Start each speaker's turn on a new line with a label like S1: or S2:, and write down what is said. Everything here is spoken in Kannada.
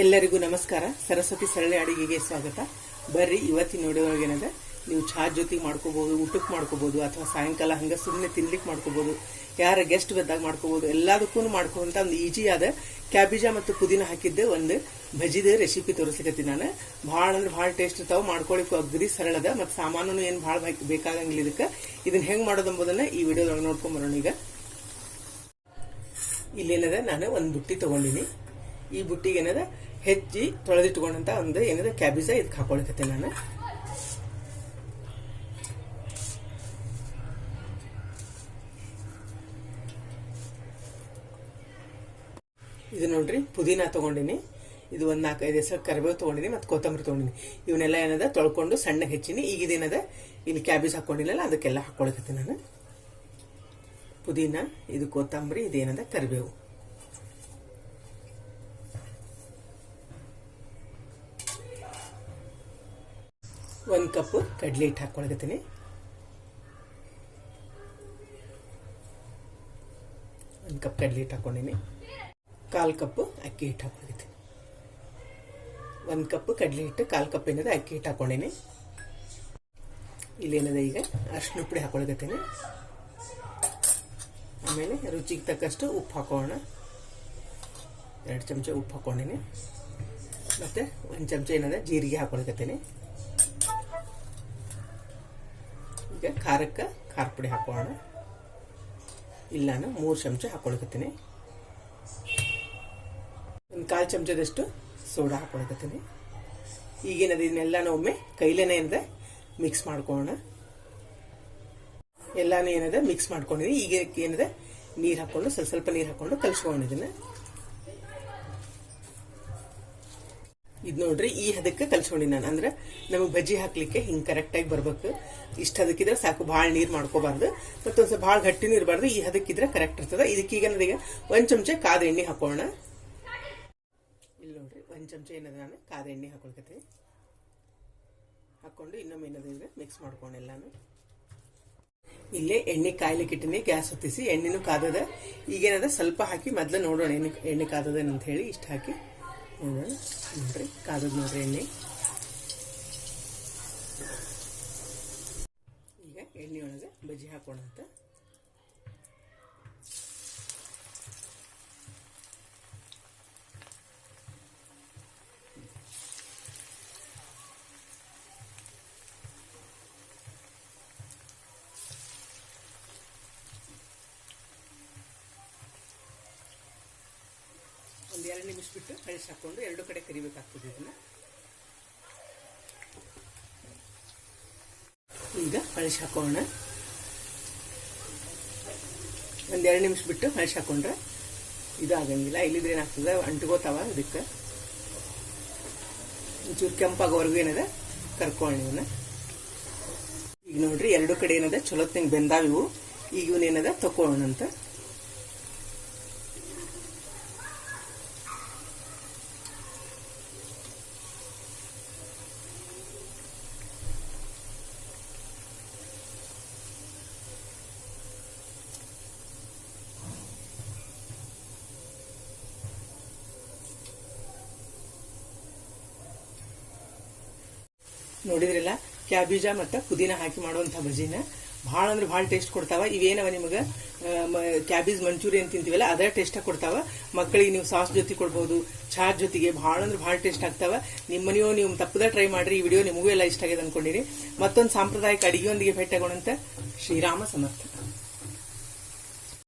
S1: ಎಲ್ಲರಿಗೂ ನಮಸ್ಕಾರ. ಸರಸ್ವತಿ ಸರಳೆ ಅಡಿಗೆಗೆ ಸ್ವಾಗತ. ಬರ್ರಿ, ಇವತ್ತಿನ ನೋಡುವಾಗೇನದ ನೀವು ಚಹಾ ಜೊತೆಗೆ ಮಾಡ್ಕೋಬಹುದು ಊಟಕ್ಕೆ ಮಾಡ್ಕೋಬಹುದು ಅಥವಾ ಸಾಯಂಕಾಲ ಹಂಗ ಸುಮ್ಮನೆ ತಿನ್ಲಿಕ್ಕೆ ಮಾಡ್ಕೋಬಹುದು ಯಾರ ಗೆಸ್ಟ್ ಬಂದಾಗ ಮಾಡ್ಕೋಬಹುದು ಎಲ್ಲದಕ್ಕೂ ಮಾಡ್ಕೊಂತ ಒಂದು ಈಜಿ ಆದ ಕ್ಯಾಬೇಜ ಮತ್ತು ಪುದೀನ ಹಾಕಿದ್ದೆ. ಒಂದು ಭಜಿದ ರೆಸಿಪಿ ತೋರಿಸ್ಲಿಕ್ಕೆ ನಾನು. ಭಾಳ ಅಂದ್ರೆ ಭಾಳ ಟೇಸ್ಟ್ ಇರ್ತಾವ. ಮಾಡ್ಕೊಳಿಕ್ಕೂ ಅಗ್ರಿ ಸರಳದ ಮತ್ತು ಸಾಮಾನು ಏನು ಭಾಳ ಬೇಕಾಗಂಗಿಲ್ಲ ಇದಕ್ಕೆ. ಇದನ್ನ ಹೆಂಗೆ ಮಾಡೋದು ಎಂಬುದನ್ನ ಈ ವಿಡಿಯೋದೊಳಗೆ ನೋಡ್ಕೊಂಬರೋಣ ಈಗ ಇಲ್ಲೇನದ, ನಾನು ಒಂದು ಬುಟ್ಟಿ ತಗೊಂಡಿನಿ. ಈ ಬುಟ್ಟಿಗೆ ಏನದ? ಹೆಚ್ಚಿ ತೊಳೆದಿಟ್ಕೊಂಡಂತ ಒಂದು ಏನದ? ಕ್ಯಾಬೇಜ ಇದಕ್ಕೆ ಹಾಕೊಳಕತ್ತೆ ನಾನು. ಇದು ನೋಡ್ರಿ, ಪುದೀನ ತಗೊಂಡಿನಿ. ಇದು ಒಂದು ನಾಲ್ಕೈದು ಹೆಸರು ಕರಿಬೇವು ತಗೊಂಡಿನಿ ಮತ್ತು ಕೊತ್ತಂಬರಿ ತಗೊಂಡಿನಿ. ಇವನ್ನೆಲ್ಲ ಏನದ? ತೊಳ್ಕೊಂಡು ಸಣ್ಣಗೆ ಹೆಚ್ಚಿನಿ. ಈಗ ಇದೇನದ ಇಲ್ಲಿ ಕ್ಯಾಬೇಜ್ ಹಾಕೊಂಡಿಲ್ಲಲ್ಲ ಅದಕ್ಕೆಲ್ಲ ಹಾಕೊಳಕತ್ತೆ ನಾನು. ಪುದೀನ, ಇದು ಕೊತ್ತಂಬರಿ ಇದೇನದ ಕರಿಬೇವು. ಒಂದು ಕಪ್ ಕಡಲೆ ಹಿಟ್ಟು ಹಾಕೊಳಕತ್ತೀನಿ ಒಂದು ಕಪ್ ಕಡಲೆ ಹಿಟ್ಟು ಹಾಕೊಂಡಿನಿ ಕಾಲು ಕಪ್ ಅಕ್ಕಿ ಹಿಟ್ಟು ಹಾಕ್ಕೊಳಕತ್ತೀನಿ. ಒಂದು ಕಪ್ ಕಡಲೆ ಹಿಟ್ಟು ಕಾಲು ಕಪ್ ಏನದ ಅಕ್ಕಿ ಹಿಟ್ಟು ಹಾಕೊಂಡಿನಿ ಇಲ್ಲೇನದ ಈಗ? ಅರ್ಶಿನ ಪುಡಿ ಹಾಕೊಳಕತ್ತೀನಿ ಆಮೇಲೆ ರುಚಿಗೆ ತಕ್ಕಷ್ಟು ಉಪ್ಪು ಹಾಕೋಣ. ಎರಡು ಚಮಚ ಉಪ್ಪು ಹಾಕೊಂಡಿನಿ ಮತ್ತು ಒಂದು ಚಮಚ ಏನದ? ಜೀರಿಗೆ ಹಾಕೊಳಕತ್ತೀನಿ ಈಗ ಖಾರಕ್ಕೆ ಖಾರ ಪುಡಿ ಹಾಕೋಣ. ಇಲ್ಲ ನಾನು ಮೂರು ಚಮಚ ಹಾಕೊಳಕತ್ತೀನಿ. ಒಂದು ಕಾಲು ಚಮಚದಷ್ಟು ಸೋಡಾ ಹಾಕೊಳಕತ್ತೀನಿ. ಈಗೇನದು ಇದನ್ನೆಲ್ಲ ಒಮ್ಮೆ ಕೈಲೇನೆ ಏನದ ಮಿಕ್ಸ್ ಮಾಡ್ಕೋಣ. ಎಲ್ಲಾನು ಏನಿದೆ ಮಿಕ್ಸ್ ಮಾಡ್ಕೊಂಡಿದ್ದೀನಿ ಈಗ ಏನಿದೆ ನೀರು ಹಾಕ್ಕೊಂಡು ಸ್ವಲ್ಪ ಸ್ವಲ್ಪ ನೀರು ಹಾಕೊಂಡು ಕಲ್ಸ್ಕೊಂಡಿದ್ದೀನಿ ಇದು ನೋಡ್ರಿ, ಈ ಹದಕ್ಕೆ ಕಲ್ಸ್ಕೊಂಡಿ ನಾನು. ಅಂದ್ರೆ ನಮಗೆ ಬಜ್ಜಿ ಹಾಕ್ಲಿಕ್ಕೆ ಹಿಂಗೆ ಕರೆಕ್ಟಾಗಿ ಬರ್ಬೇಕು. ಇಷ್ಟ ಹದಕ್ಕಿದ್ರೆ ಸಾಕು, ಭಾಳ ನೀರು ಮಾಡ್ಕೋಬಾರ್ದು. ಮತ್ತೊಂದು ಸ್ವಲ್ಪ ಭಾಳ ಗಟ್ಟಿನೂ ಇರಬಾರ್ದು. ಈ ಹದಕ್ಕಿದ್ರೆ ಕರೆಕ್ಟ್ ಇರ್ತದೆ. ಇದಕ್ಕೀಗ ನನಗೆ ಒಂದು ಚಮಚ ಕಾದ ಎಣ್ಣೆ ಹಾಕೋಣ. ಇಲ್ಲಿ ನೋಡ್ರಿ, ಒಂದು ಚಮಚ ಏನದ ನಾನು? ಕಾದ ಎಣ್ಣೆ ಹಾಕೊಳ್ಕತ್ತೀನಿ. ಹಾಕೊಂಡು ಇನ್ನೊಮ್ಮೆ ಏನದ ಮಿಕ್ಸ್ ಮಾಡ್ಕೊಂಡು ಎಲ್ಲಾನು. ಇಲ್ಲೇ ಎಣ್ಣೆ ಕಾಯ್ಲಿಕ್ಕೆ ಗ್ಯಾಸ್ ಹೊತ್ತಿಸಿ ಎಣ್ಣೆನೂ ಕಾದದ. ಈಗೇನದ? ಸ್ವಲ್ಪ ಹಾಕಿ ಮೊದಲು ನೋಡೋಣ ಎಣ್ಣೆ ಎಣ್ಣೆ ಕಾದದ ಅಂತ ಹೇಳಿ ಇಷ್ಟು ಹಾಕಿ. ನೋಡೋಣ ನೋಡ್ರಿ ಕಾದದ ನೋಡ್ರಿ ಎಣ್ಣೆ. ಈಗ ಎಣ್ಣೆ ಒಳಗೆ ಬಜ್ಜಿ ಹಾಕೋಣ ಅಂತ. ಎರಡು ನಿಮಿಷ ಬಿಟ್ಟು ಕಳಿಸಿ ಹಾಕೊಂಡು ಎರಡು ಕಡೆ ಕರಿಬೇಕಾಗ್ತದೆ ಇದನ್ನ. ಈಗ ಕಳಿಸಿ ಹಾಕೋಣ. ಒಂದು ಎರಡು ನಿಮಿಷ ಬಿಟ್ಟು ಕಳಿಸಿ ಹಾಕೊಂಡ್ರೆ ಇದು ಆಗಂಗಿಲ್ಲ ಇಲ್ಲಿದ್ರೆ ಏನಾಗ್ತದೆ? ಅಂಟ್ಕೋತಾವ ಇದಕ್ಕೆ ಒಂಚೂರು ಕೆಂಪಾಗೋವರೆಗೂ ಏನದ? ಕರ್ಕೊಳ್ಳಿ ಇವನ್ನ ಈಗ ನೋಡ್ರಿ, ಎರಡು ಕಡೆ ಏನದ? ಚಲೋತ್ನಂಗೆ ಬೆಂದಾವಿವು ಈಗ ಇವನೇನದ ತಕೊಳ್ಳೋಣಂತ ನೋಡಿದ್ರಲ್ಲ? ಕ್ಯಾಬೀಜ ಮತ್ತು ಪುದೀನ ಹಾಕಿ ಮಾಡುವಂಥ ಬಜಿನ ಭಾಳ ಅಂದ್ರೆ ಭಾಳ ಟೇಸ್ಟ್ ಕೊಡ್ತಾವ. ಇವೇನವ ನಿಮಗೆ? ಕ್ಯಾಬೇಜ್ ಮಂಚೂರಿಯನ್ ತಿಂತೀವಲ್ಲ ಅದೇ ಟೇಸ್ಟ್ ಕೊಡ್ತಾವ. ಮಕ್ಕಳಿಗೆ ನೀವು ಸಾಸ್ ಜೊತೆ ಕೊಡ್ಬೋದು, ಚಹಾ ಜೊತೆಗೆ ಭಾಳ ಅಂದ್ರೆ ಭಾಳ ಟೇಸ್ಟ್ ಆಗ್ತಾವ. ನಿಮ್ಮ ಮನೆಯೋ, ನೀವು ತಪ್ಪದ ಟ್ರೈ ಮಾಡ್ರಿ. ಈ ವಿಡಿಯೋ ನಿಮಗೂ ಎಲ್ಲ ಇಷ್ಟ ಆಗಿದೆ ಅನ್ಕೊಂಡಿರಿ ಮತ್ತೊಂದು ಸಾಂಪ್ರದಾಯಿಕ ಅಡಿಗೆಯೊಂದಿಗೆ ಭೇಟಿಯಾಗೋಣಂತ ಶ್ರೀರಾಮ ಸಮರ್ಥ.